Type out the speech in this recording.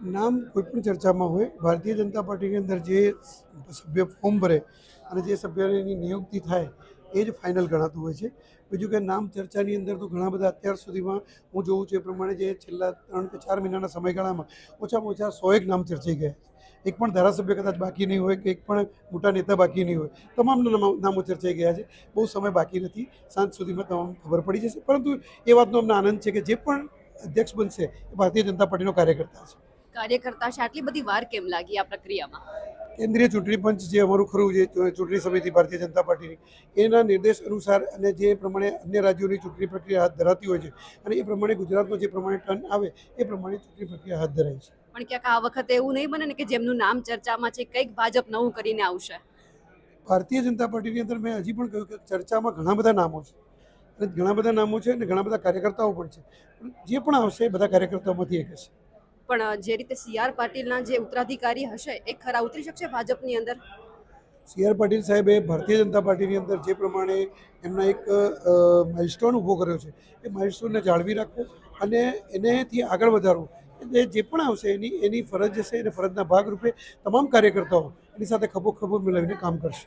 નામ કોઈ પણ ચર્ચામાં હોય, ભારતીય જનતા પાર્ટીની અંદર જે સભ્ય ફોર્મ ભરે અને જે સભ્યની નિયુક્તિ થાય, એ જ ફાઇનલ ગણાતું હોય છે. બીજું કે નામ ચર્ચાની અંદર તો ઘણા બધા અત્યાર સુધીમાં હું જોઉં છું એ પ્રમાણે જે છેલ્લા ત્રણ કે ચાર મહિનાના સમયગાળામાં ઓછામાં ઓછા સો એક નામ ચર્ચાઈ ગયા એક પણ ધારાસભ્ય કદાચ બાકી નહીં હોય, કે એક પણ મોટા નેતા બાકી નહીં હોય, તમામ નામો ચર્ચાઈ ગયા છે. બહુ સમય બાકી નથી, સાંજ સુધીમાં તમામ ખબર પડી જશે. પરંતુ એ વાતનો અમને આનંદ છે કે જે પણ અધ્યક્ષ બનશે એ ભારતીય જનતા પાર્ટીનો કાર્યકર્તા છે. કાર્યકર્તા છે? આટલી બધી વાર કેમ લાગી આ પ્રક્રિયામાં? કેન્દ્રીય ચૂંટણી પંચ જે અમારું ખરું છે ચૂંટણી સમિતિ ભારતીય જનતા પાર્ટીની એના નિર્દેશ અનુસાર અને જે પ્રમાણે અન્ય રાજ્યોની ચૂંટણી પ્રક્રિયા હાથ ધરાતી હોય છે અને એ પ્રમાણે ગુજરાતમાં જે પ્રમાણે ટર્ન આવે એ પ્રમાણે ચૂંટણી પ્રક્રિયા હાથ ધરાય છે. પણ ક્યાંક આ વખતે એવું નહીં બને ને કે જેમનું નામ ચર્ચામાં છે કંઈક ભાજપ નવું કરીને આવશે? ભારતીય જનતા પાર્ટીની અંદર મેં હજી પણ કહ્યું કે ચર્ચામાં ઘણા બધા નામો છે. અને ઘણા બધા નામો છે અને ઘણા બધા કાર્યકર્તાઓ પણ છે. જે પણ આવશે એ બધા કાર્યકર્તાઓમાંથી એક હશે. પણ જે રીતે સી આર પાટીલના જે ઉત્તરાધિકારી હશે, એ ખરા ઉતરી શકશે ભાજપની અંદર? સી આર પાટીલ સાહેબે ભારતીય જનતા પાર્ટીની અંદર જે પ્રમાણે એમના એક માઇલસ્ટોન ઊભો કર્યો છે, એ માઇલસ્ટોનને જાળવી રાખવો અને એનેથી આગળ વધારવું. એટલે જે પણ આવશે, એની એની ફરજ હશે અને ફરજના ભાગરૂપે તમામ કાર્યકર્તાઓ એની સાથે ખભો ખભો મિલાવીને કામ કરશે.